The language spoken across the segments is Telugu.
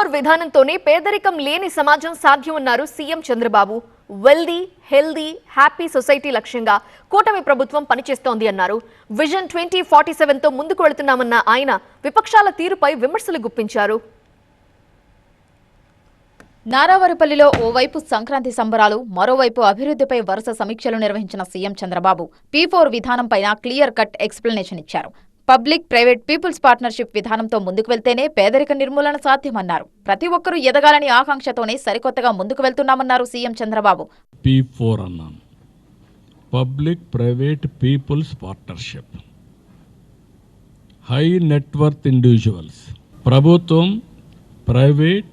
ఫోర్ విధానంతోనే పేదరికం లేని సమాజం సాధ్యమన్నారు CM Chandrababu. Wealthy healthy happy society లక్ష్యంగా కూటమి ప్రభుత్వం పనిచేస్తోంది అన్నారు. విజన్ ట్వంటీ ఫార్టీ సెవెన్తో ముందుకు వెళుతున్నామన్న ఆయన విపక్షాల తీరుపై విమర్శలు గుప్పించారు. నారావరపల్లిలో ఓవైపు సంక్రాంతి సంబరాలు మరోవైపు అభివృద్ధిపై వరుస సమీక్షలు నిర్వహించిన సీఎం చంద్రబాబు. పీ ఫోర్ విధానంపైన క్లియర్ కట్ ఎక్స్ప్లెనేషన్ ఇచ్చారు. పబ్లిక్ ప్రైవేట్ పీపుల్స్ పార్ట్నర్షిప్ విధానంతో ముందుకు వెళ్తేనే పేదరిక నిర్మూలన సాధ్యమన్నారు. ప్రతి ఒక్కరూ ఎదగాలని ఆకాంక్షతోనే సరికొత్తగా ముందుకు వెళ్తున్నామన్నారు సీఎం చంద్రబాబు. పీ ఫోర్ అన్నాను. Public private people's partnership high net worth individuals ప్రభుత్వం ప్రైవేట్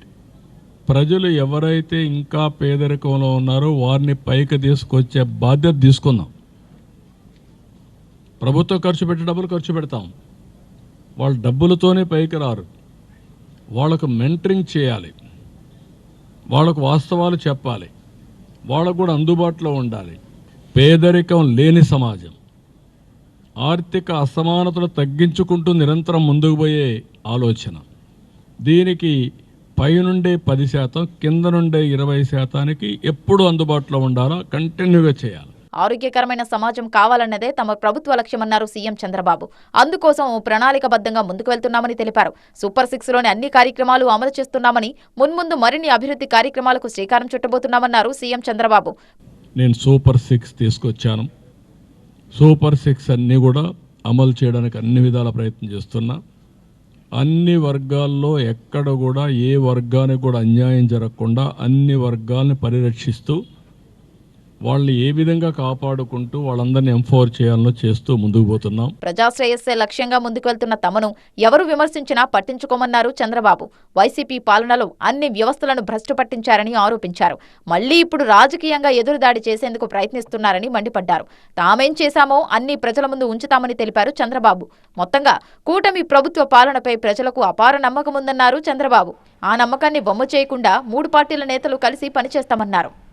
ప్రజలు ఎవరైతే ఇంకా పేదరికంలో ఉన్నారో వారిని పైకి తీసుకొచ్చే బాధ్యత తీసుకుందాం. ప్రభుత్వం ఖర్చు పెట్టే డబ్బులు ఖర్చు పెడతాం. వాళ్ళు డబ్బులతోనే పైకి రారు. వాళ్ళకు మెంటరింగ్ చేయాలి. వాళ్ళకు వాస్తవాలు చెప్పాలి. వాళ్ళకు కూడా అందుబాటులో ఉండాలి. పేదరికం లేని సమాజం. ఆర్థిక అసమానతలు తగ్గించుకుంటూ నిరంతరం ముందుకు పోయే ఆలోచన. దీనికి పైనుండే పది శాతం కింద నుండే ఇరవై శాతానికి ఎప్పుడు అందుబాటులో ఉండాలో? కంటిన్యూగా చేయాలి? ఆరోగ్యకరమైన సమాజం కావాలన్నదే తమ ప్రభుత్వ లక్ష్యమన్నారు సీఎం చంద్రబాబు. అందుకోసం ప్రణాళికబద్ధంగా ముందుకు వెళ్తున్నామని తెలిపారు. సూపర్ సిక్స్లోని అన్ని కార్యక్రమాలు అమలు చేస్తున్నామని మున్ముందు మరిన్ని అభివృద్ధి కార్యక్రమాలకు శ్రీకారం చుట్టబోతున్నామన్నారు సీఎం చంద్రబాబు. నేను సూపర్ సిక్స్ తీసుకొచ్చాను. సూపర్ సిక్స్ అన్నీ కూడా అమలు చేయడానికి అన్ని విధాల ప్రయత్నం చేస్తున్నా. అన్ని వర్గాల్లో ఎక్కడ కూడా ఏ వర్గానికి కూడా అన్యాయం జరగకుండా అన్ని వర్గాల్ని పరిరక్షిస్తూ వాళ్ళని ఏ విధంగా కాపాడుకుంటూ వాళ్ళందరినీ ఎంఫోర్ చేయాలో చేస్తూ ముందుకు పోతున్నాం. ప్రజాశ్రేయస్సే లక్ష్యంగా ముందుకు వెళ్తున్న తమను ఎవరు విమర్శించినా పట్టించుకోమన్నారు చంద్రబాబు. వైసీపీ పాలనలో అన్ని వ్యవస్థలను భ్రష్టు పట్టించారని ఆరోపించారు. మళ్ళీ ఇప్పుడు రాజకీయంగా ఎదురుదాడి చేసేందుకు ప్రయత్నిస్తున్నారని మండిపడ్డారు. తామేం చేశామో అన్ని ప్రజల ముందు ఉంచుతామని తెలిపారు చంద్రబాబు. మొత్తంగా కూటమి ప్రభుత్వ పాలనపై ప్రజలకు అపార నమ్మకం ఉందన్నారు చంద్రబాబు. ఆ నమ్మకాన్ని బొమ్మ చేయకుండా మూడు పార్టీల నేతలు కలిసి పనిచేస్తామన్నారు.